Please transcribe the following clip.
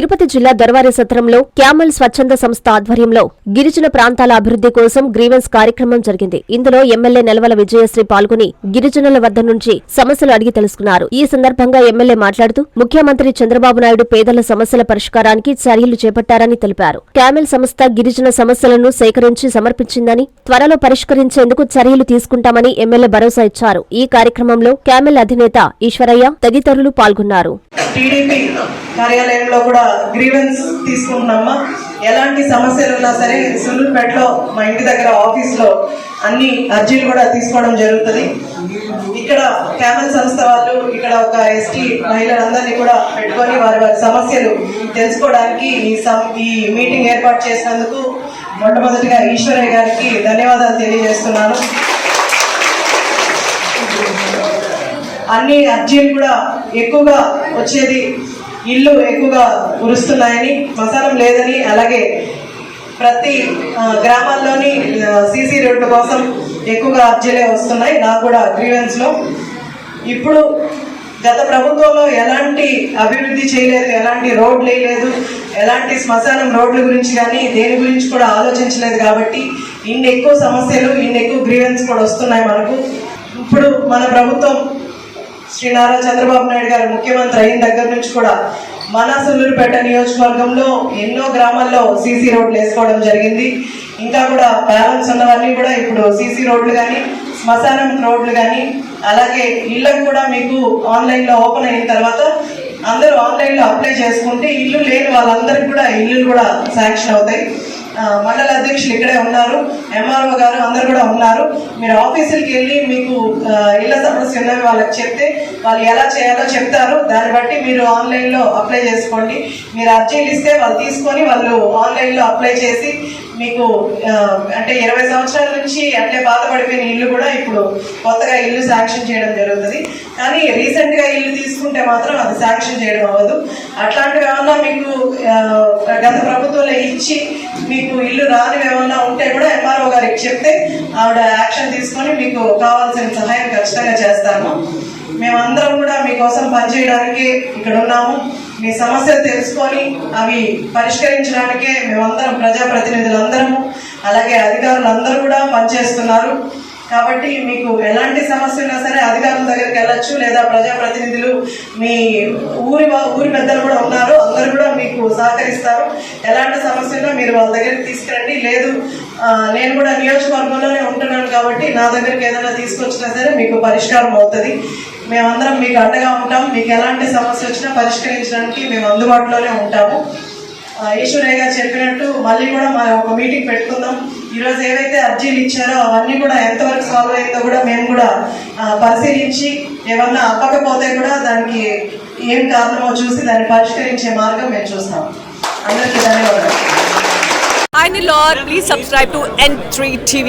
తిరుపతి జిల్లా దొరవారి సత్రంలో క్యామల్ స్వచ్ఛంద సంస్థ ఆధ్వర్యంలో గిరిజన ప్రాంతాల అభివృద్ధి కోసం గ్రీవెన్స్ కార్యక్రమం జరిగింది. ఇందులో ఎమ్మెల్యే నెలవల విజయశ్రీ పాల్గొని గిరిజనుల వద్ద నుంచి సమస్యలు అడిగి తెలుసుకున్నారు. ఈ సందర్భంగా ఎమ్మెల్యే మాట్లాడుతూ ముఖ్యమంత్రి చంద్రబాబు నాయుడు పేదల సమస్యల పరిష్కారానికి చర్యలు చేపట్టారని తెలిపారు. క్యామెల్ సంస్థ గిరిజన సమస్యలను సేకరించి సమర్పించిందని త్వరలో పరిష్కరించేందుకు చర్యలు తీసుకుంటామని ఎమ్మెల్యే భరోసా ఇచ్చారు. ఈ కార్యక్రమంలో క్యామెల్ అధినేత ఈశ్వరయ్య తదితరులు పాల్గొన్నారు. టీడీపీ కార్యాలయంలో కూడా గ్రీవెన్స్ తీసుకుంటున్నామా? ఎలాంటి సమస్యలు ఉన్నా సరే సులూరుపేటలో మా ఇంటి దగ్గర ఆఫీస్లో అన్ని అర్జీలు కూడా తీసుకోవడం జరుగుతుంది. ఇక్కడ క్యామల్ సంస్థ వాళ్ళు ఇక్కడ ఒక ఎస్టీ మహిళలందరినీ కూడా పెట్టుకొని వారి వారి సమస్యలు తెలుసుకోవడానికి ఈ సం ఈ మీటింగ్ ఏర్పాటు చేసినందుకు మొట్టమొదటిగా ఈశ్వరయ్య గారికి ధన్యవాదాలు తెలియజేస్తున్నాను. అన్ని అర్జీలు కూడా ఎక్కువగా వచ్చేది ఇల్లు ఎక్కువగా ఉరుస్తున్నాయని శ్మశానం లేదని అలాగే ప్రతి గ్రామాల్లోని సీసీ రోడ్ల కోసం ఎక్కువగా అర్జీలే వస్తున్నాయి. నాకు కూడా గ్రీవెన్స్లో ఇప్పుడు గత ప్రభుత్వంలో ఎలాంటి అభివృద్ధి చేయలేదు ఎలాంటి రోడ్లు వేయలేదు ఎలాంటి శ్మశానం రోడ్ల గురించి కానీ దేని గురించి కూడా ఆలోచించలేదు కాబట్టి ఇన్ని ఎక్కువ సమస్యలు ఇన్ని ఎక్కువ గ్రీవెన్స్ కూడా వస్తున్నాయి మనకు. ఇప్పుడు మన ప్రభుత్వం శ్రీ నారా చంద్రబాబు నాయుడు గారు ముఖ్యమంత్రి అయిన దగ్గర నుంచి కూడా మన సుల్లూరుపేట నియోజకవర్గంలో ఎన్నో గ్రామాల్లో సీసీ రోడ్లు వేసుకోవడం జరిగింది. ఇంకా కూడా బ్యాలెన్స్ ఉన్నవన్నీ కూడా ఇప్పుడు సీసీ రోడ్లు కానీ శ్మశానం రోడ్లు కానీ అలాగే ఇళ్ళకు కూడా మీకు ఆన్లైన్లో ఓపెన్ అయిన తర్వాత అందరూ ఆన్లైన్లో అప్లై చేసుకుంటే ఇల్లు లేని వాళ్ళందరికీ కూడా ఇల్లు కూడా శాంక్షన్ అవుతాయి. మండల అధ్యక్షులు ఇక్కడే ఉన్నారు. ఎంఆర్ఓ గారు అందరు కూడా ఉన్నారు. మీరు ఆఫీసులకి వెళ్ళి మీకు ఇళ్ళ ఇళ్ళ సమస్య ఉన్నవి వాళ్ళకి చెప్తే వాళ్ళు ఎలా చేయాలో చెప్తారు. దాన్ని బట్టి మీరు ఆన్లైన్లో అప్లై చేసుకోండి. మీరు అర్జీలు ఇస్తే వాళ్ళు తీసుకొని వాళ్ళు ఆన్లైన్లో అప్లై చేసి మీకు అంటే ఇరవై సంవత్సరాల నుంచి అట్లే బాధపడిపోయిన ఇల్లు కూడా ఇప్పుడు కొత్తగా ఇల్లు శాంక్షన్ చేయడం జరుగుతుంది. కానీ రీసెంట్గా ఇల్లు ఉంటే మాత్రం అది శాంక్షన్ చేయడం అవ్వదు. అట్లాంటివి ఏమన్నా మీకు గత ప్రభుత్వంలో ఇచ్చి మీకు ఇల్లు రానివి ఏమన్నా ఉంటే కూడా ఎంఆర్ఓ గారికి చెప్తే ఆవిడ యాక్షన్ తీసుకొని మీకు కావాల్సిన సహాయం ఖచ్చితంగా చేస్తాము మేమందరం కూడా మీకోసం పనిచేయడానికి ఇక్కడ ఉన్నాము. మీ సమస్యలు తెలుసుకొని అవి పరిష్కరించడానికే మేమందరం ప్రజాప్రతినిధులందరము అలాగే అధికారులందరూ కూడా పనిచేస్తున్నారు. కాబట్టి మీకు ఎలాంటి సమస్య ఉన్నా సరే అధికారుల దగ్గరికి వెళ్ళొచ్చు లేదా ప్రజాప్రతినిధులు మీ ఊరి ఊరి పెద్దలు కూడా ఉన్నారు అందరూ కూడా మీకు సహకరిస్తారు. ఎలాంటి సమస్య ఉన్నా మీరు వాళ్ళ దగ్గరికి తీసుకురండి. లేదు నేను కూడా నియోజకవర్గంలోనే ఉంటున్నాను కాబట్టి నా దగ్గరికి ఏదైనా తీసుకొచ్చినా సరే మీకు పరిష్కారం అవుతుంది. మేమందరం మీకు అండగా ఉంటాం. మీకు ఎలాంటి సమస్య వచ్చినా పరిష్కరించడానికి మేము అందుబాటులోనే ఉంటాము. ఈశ్వరయ్య గారు చెప్పినట్టు మళ్ళీ కూడా మనం ఒక మీటింగ్ పెట్టుకుందాం. ఈరోజు ఏవైతే అర్జీలు ఇచ్చారో అవన్నీ కూడా ఎంతవరకు సాల్వ్ అయిందో కూడా మేము కూడా పరిశీలించి ఏమన్నా అవ్వకపోతే కూడా దానికి ఏం కారణమో చూసి దాన్ని పరిష్కరించే మార్గం మేము చూస్తాం. అందరికీ ధన్యవాదాలు. Hi Lord, please subscribe to N3 TV.